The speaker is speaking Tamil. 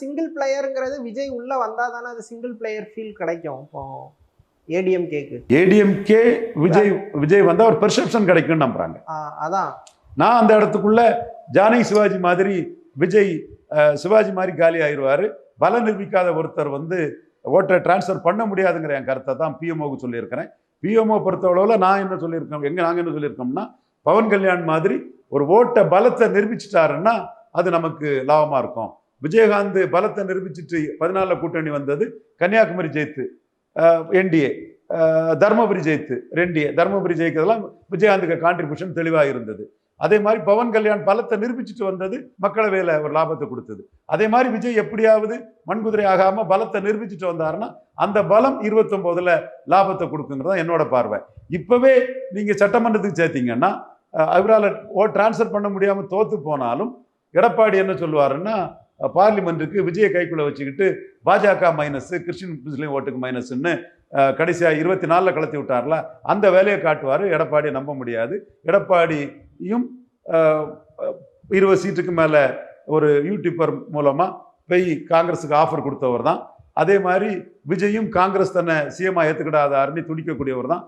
சிங்கிள் பிளேயருங்கிறது விஜய் உள்ள வந்தா தானே அது சிங்கிள் பிளேயர் ஃபீல் கிடைக்கும். இப்போ ஏடிஎம் கேக்கு ஏடிஎம்கே விஜய் விஜய் வந்தா ஒரு பெர்செப்ஷன் கிடைக்கும்னு நம்புறாங்க. அதான். நான் அந்த இடத்துக்குள்ள ஜானகி சிவாஜி மாதிரி விஜய் சிவாஜி மாதிரி காலி ஆயிடுவாரு பல நிரூபிக்காத ஒருத்தர் வந்து ஓட்டை டிரான்ஸ்ஃபர் பண்ண முடியாதுங்கிற என் கருத்தை தான் பிஎம்ஓக்கு சொல்லியிருக்கிறேன். பிஎம்ஓ பொறுத்தளவில் நான் என்ன சொல்லியிருக்கோம் எங்க நாங்கள் என்ன சொல்லியிருக்கோம்னா பவன் கல்யாண் மாதிரி ஒரு ஓட்டை பலத்தை நிரூபிச்சிட்டாருன்னா அது நமக்கு லாபமா இருக்கும். விஜயகாந்த் பலத்தை நிரூபிச்சிட்டு பதினாலில் கூட்டணி வந்தது. கன்னியாகுமரி ஜெயித்து என்டிஏ தர்மபுரி ஜெயித்து ரெண்டிஏ. தர்மபுரி ஜெயிக்கிறதெல்லாம் விஜயகாந்துக்கு கான்ட்ரிபியூஷன் தெளிவாக இருந்தது அதே மாதிரி பவன் கல்யாண் பலத்தை நிரூபிச்சுட்டு வந்தது மக்களவையில் ஒரு லாபத்தை கொடுத்தது. அதே மாதிரி விஜய் எப்படியாவது மண்குதிரை ஆகாமல் பலத்தை நிரூபிச்சுட்டு வந்தாருன்னா அந்த பலம் இருபத்தொம்போதில் லாபத்தை கொடுக்குங்கிறது என்னோட பார்வை. இப்போவே நீங்கள் சட்டமன்றத்துக்கு சேர்த்தீங்கன்னா அவரால் ஓ டிரான்ஸ்ஃபர் பண்ண முடியாமல் தோற்று போனாலும் எடப்பாடி என்ன சொல்லுவாருன்னா பார்லிமெண்ட்டுக்கு விஜயை கைக்குள்ள வச்சுக்கிட்டு பாஜக மைனஸ் கிறிஸ்டின் முஸ்லீம் ஓட்டுக்கு மைனஸ்ன்னு கடைசியாக இருபத்தி நாலில் கலத்தி விட்டார்ல அந்த வேலையை காட்டுவார். எடப்பாடியை நம்ப முடியாது. எடப்பாடியும் இருபது சீட்டுக்கு மேலே ஒரு யூடியூப்பர் மூலமாக போய் காங்கிரஸுக்கு ஆஃபர் கொடுத்தவர் தான் அதே மாதிரி விஜயும் காங்கிரஸ் தன்னை சிஎம்மா ஏற்றுக்கிடாதாருன்னு துடிக்கக்கூடியவர் தான்